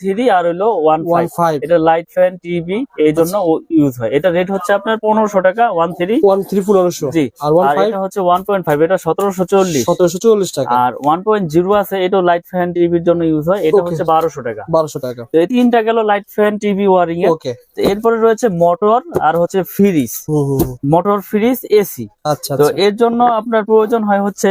Three আর হলো one five. এটা লাইট ফ্যান টিভি এই জন্য ইউজ হয়। এটা রেট হচ্ছে আপনার পনেরোশো টাকা ওয়ান থ্রি ওয়ান থ্রি পনেরোশো। জি। আর ওয়ান ফাইভ হচ্ছে ওয়ান পয়েন্ট ফাইভ এটা সতেরোশো চল্লিশ। সতেরোশো চল্লিশ টাকা। আর ওয়ান পয়েন্ট জিরো আছে এটা লাইট ফ্যান টিভির জন্য ইউজ হয়। এটা হচ্ছে বারোশো টাকা। বারোশো টাকা। তো এই তিনটা গেল light fan TV wiring okay এরপরে রয়েছে মোটর আর হচ্ছে ফ্রিজ। মোটর ফ্রিজ এসি আচ্ছা তো আচ্ছা। এর জন্য আপনার প্রয়োজন হয় হচ্ছে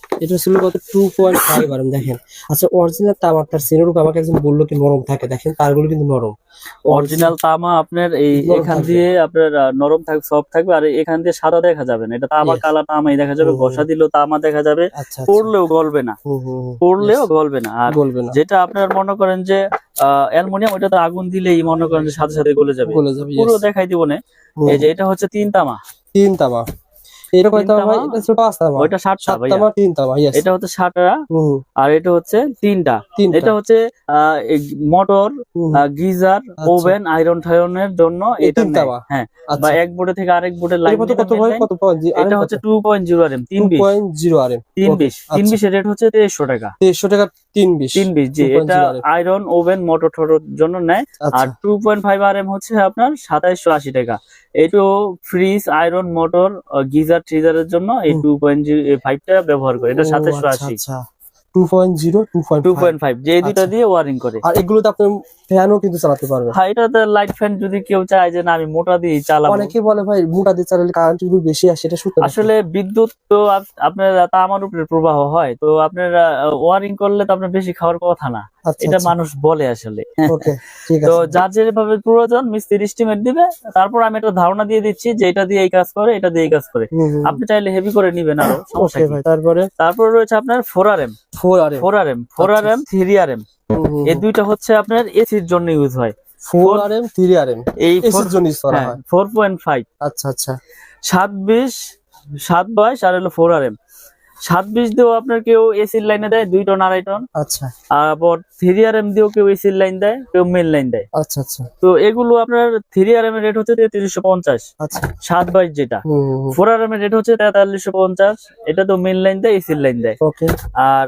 এটা ছিল কত টু পয়েন্ট ফাইভ দেখেন। আচ্ছা অরিজিনাল তামারটার সিনেরূপ আমাকে একজন বলল কি নরম থাকে। দেখেন তারগুলো কিন্তু নরম। অরিজিনাল তামা আপনার এই এখান দিয়ে আপনার নরম থাকবে সফট থাকবে আর এখান দিয়ে সাদা দেখা যাবে না। এটা তামা. কালা তামাই দেখা যাবে। ঘষা দিলেও তামা দেখা যাবে আচ্ছা আচ্ছা। পড়লেও গলবে না। পড়লেও গলবে না। আর গলবে না। যেটা আপনার মনে করেন যে অ্যালমোনিয়াম ওটা তো আগুন দিলেই মনে করেন যে সাথে সাথে গলে যাবে। পুরো দেখাই দিব না। এই যে এটা হচ্ছে তিন তামা। তিন তামা। এটা কয় তামা এটা ছোট পাঁচ তামা ওইটা সাতটা তামা তিন তামা ইয়েস এটা হচ্ছে সাতটা আর এটা হচ্ছে তিনটা। এটা হচ্ছে মোটর গিজার আচ্ছা। ওভেন আয়রন টায়রনের জন্য এটা? হ্যাঁ বা আচ্ছা এক বোর্ডে থেকে আরেক বোর্ডে এর লাইন কত ভাই? কত এটা হচ্ছে two point zero R M তিন বিশ। তিন বিশ। তিন। বিশের রেট হচ্ছে তেইশশো টাকা। দেড়শো টাকা জি। এটা আয়রন ওভেন মোটর জন্য নেয়। আচ্ছা। আর two point five R M হচ্ছে আপনার সাতাইশশো আশি টাকা। এটো ফ্রিজ আয়রন মোটর গিজার ট্রিজারের জন্য এই। টু পয়েন্ট ফাইভটা ব্যবহার করে। এটা ও, সাতাইশশো আচ্ছা, আশি। আচ্ছা two point zero two point two point five যে এই আচ্ছা। দিয়ে ওয়ারিং করে। আর এগুলোতে আপনি ফ্যানও কিন্তু চালাতে পারবেন। হ্যাঁ এটাতে লাইট ফ্যান যদি কেউ চায় যে না আমি মোটা দিয়ে চালাবো। অনেকে বলে ভাই মোটা দিয়ে চালালে কারেন্ট বিল বেশি আসে এটা সত্যি আসলে বিদ্যুৎ তো আপ- আপনার তামার উপরে প্রবাহ হয়। তো আপনার ওয়ারিং করলে তো আপনার বেশি খাওয়ার কথা না। আচ্ছা এটা মানুষ বলে আসলে। ওকে তো যার যেভাবে প্রয়োজন মিস্ত্রি এস্টিমেট দিবে। তারপর আমি একটা ধারণা দিয়ে দিচ্ছি যে এটা দিয়ে এই কাজ করে এটা দিয়ে এই কাজ করে। আপনি চাইলে হেভি করে নিবেন আরও তারপরে? তারপর রয়েছে আপনার four R M four R four R M four R M three R M. এই দুইটা হচ্ছে আপনার এসির জন্য ইউজ হয়। Four R M three R M. এই এসির জন্য use করা হয় ফোর পয়েন্ট ফাইভ। আচ্ছা আচ্ছা। সাত বিশ সাত বাইশ আর হলো ফোর আর এম। সাত বিশ দিয়েও আপনার কেউ এসির লাইনে দেয় দুই টন আড়াই টন। আচ্ছা। আবার থ্রি আর এম দিয়েও কেউ এসির লাইন দেয় কেউ মেন লাইন দেয়। আচ্ছা আচ্ছা। তো এগুলো আপনার থ্রি আর এম এর রেট হচ্ছে তেত্রিশশো পঞ্চাশ। আচ্ছা। সাত বাইশ যেটা। ফোর আর এম এর রেট হচ্ছে তেতাল্লিশশো পঞ্চাশ। এটা তো মেন লাইন দেয় এসির লাইন দেয়। আর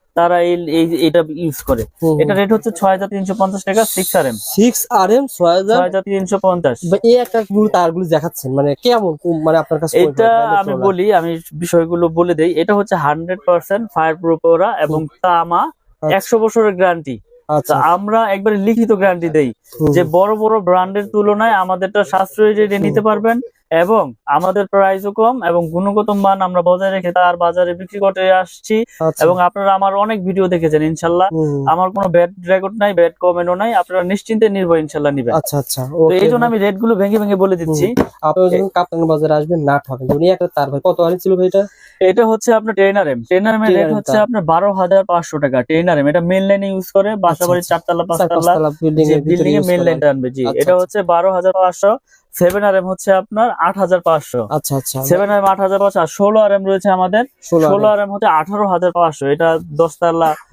তারা এই এটা ইউজ করে। এটা রেট হচ্ছে ছয় হাজার তিনশো পঞ্চাশ টাকা six R M six R M ছয় হাজার তিনশো পঞ্চাশ। এই একটা তারগুলো দেখাচ্ছেন মানে কেমন মানে আপনার কাছে এটা আমি বলি আমি বিষয়গুলো বলে দেই। এটা হচ্ছে হান্ড্রেড পার্সেন্ট ফায়ার প্রুফ ওরা এবং তামা আচ্ছা। একশো বছরের গ্যারান্টি আচ্ছা। আমরা একবারে লিখিত গ্যারান্টি দেই যে বড় বড় ব্র্যান্ডের তুলনায় আমাদেরটা সাশ্রয়ী রেটে নিতে পারবেন এবং আমাদের প্রাইসও কম এবং গুণগত মান আমরা বজায় রেখে তার বাজারে বিক্রি করতে আসছি আচ্ছা, এবং আপনারা আমার অনেক ভিডিও দেখেছেন ইনশাল্লাহ। আমার কোনো ব্যাড রেকর্ড নাই ব্যাড কমেন্টও নাই। আপনারা নিশ্চিন্তে নির্ভয় ইনশাল্লাহ নিবেন। আচ্ছা আচ্ছা। তো এই জন্য আমি রেটগুলো ভেঙে ভেঙে বলে দিচ্ছি। আপনি যখন কাপ্তান বাজারে আসবেন না ঠকেন উনি একটা তার ভাই কত আর ছিল ভাই এটা এটা হচ্ছে আপনার ট্রেনার এম ট্রেনার এম এর রেট হচ্ছে আপনার বারো হাজার পাঁচশো টাকা। ট্রেনার এম এটা মেন লাইনে ইউজ করে বাসা বাড়ির আচ্ছা। চারতলা চার পাঁচতলা বিল্ডিং এ use লাইনটা আনবে জি আচ্ছা, এটা আচ্ছা। হচ্ছে বারো হাজার পাঁচশো সেভেন আর এম হচ্ছে আপনার আট হাজার পাঁচশো। আচ্ছা আচ্ছা। সেভেন আর এম আট হাজার পাঁচশো ষোলো আর এম রয়েছে আমাদের। ষোলো আর এম হচ্ছে আঠারো হাজার পাঁচশো। এটা দশতলা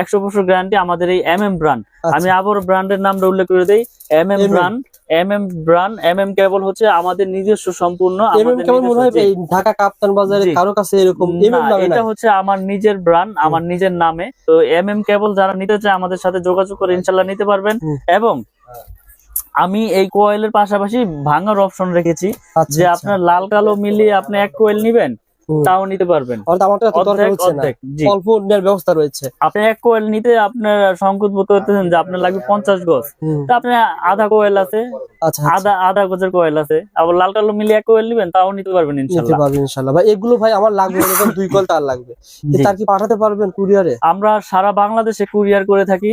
একশো বছর গ্যারান্টি আমাদের এই এম এম ব্র্যান্ড আমি। আবার ব্র্যান্ডের নামটা উল্লেখ করে দেই। M M brand M M brand M M cable হচ্ছে আমাদের নিজস্ব সম্পূর্ণ ঢাকা কাপ্তান বাজারে কারও কাছে এরকম এটা হচ্ছে আমার নিজের ব্র্যান্ড আমার নিজের নামে। তো এম এম কেবল যারা নিতে চায় আমাদের সাথে যোগাযোগ করে ইনশাল্লাহ নিতে পারবেন। এবং আমি এই কোয়েলের পাশাপাশি ভাঙার অপশন রেখেছি আচ্ছা যে আচ্ছা। আপনার লাল কালো মিলিয়ে আপনি এক কোয়েল নিবেন। তাও নিতে পারবেন। অল্প নেওয়ার ব্যবস্থা রয়েছে। আপনি এক কোয়েল নিতে আপনার সংকট বোধ করতেছেন যে আপনার লাগবে পঞ্চাশ গজ। তো আপনার আধা কোয়েল আছে আচ্ছা আচ্ছা। আধা আধা গজের কোয়েল আছে। আবার লাল কালো এক কোয়েল নিবেন তাও নিতে পারবেন ইনশাল্লাহ। পারবেন ইনশাল্লাহ। ভাই এগুলো ভাই আমার লাগবে দুই তার লাগবে। তার কি পাঠাতে পারবেন কুরিয়ারে? আমরা সারা বাংলাদেশে কুরিয়ার করে থাকি।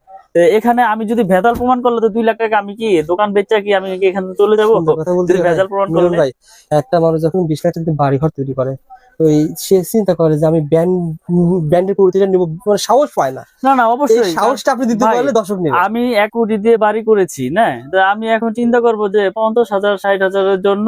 এখানে আমি যদি ভেজাল প্রমাণ করলে তো দুই লাখ টাকা আমি কি দোকান বেচা কি আমি এখানে চলে যাব? ভেজাল প্রমাণ করলে? ভাই একটা মানুষ যখন বিশ লাখ টাকা বাড়ি ঘর তৈরি করে ওই সে চিন্তা করে যে আমি ব্যান্ড ব্যান্ডের নিবো মানে সাহস পায় না। না না অবশ্যই। সাহসটা আপনি দিতে ভাই, পারলে দর্শক নেবে। আমি এক কোটি দিয়ে বাড়ি করেছি না? আমি এখন চিন্তা করব যে পঞ্চাশ হাজার ষাট হাজারের জন্য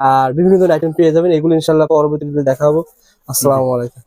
আর বিভিন্ন ধরনের আইটেম পেয়ে যাবেন। এগুলো ইনশাল্লাহ পরবর্তী দেখা দেখাবো আসসালামু আলাইকুম।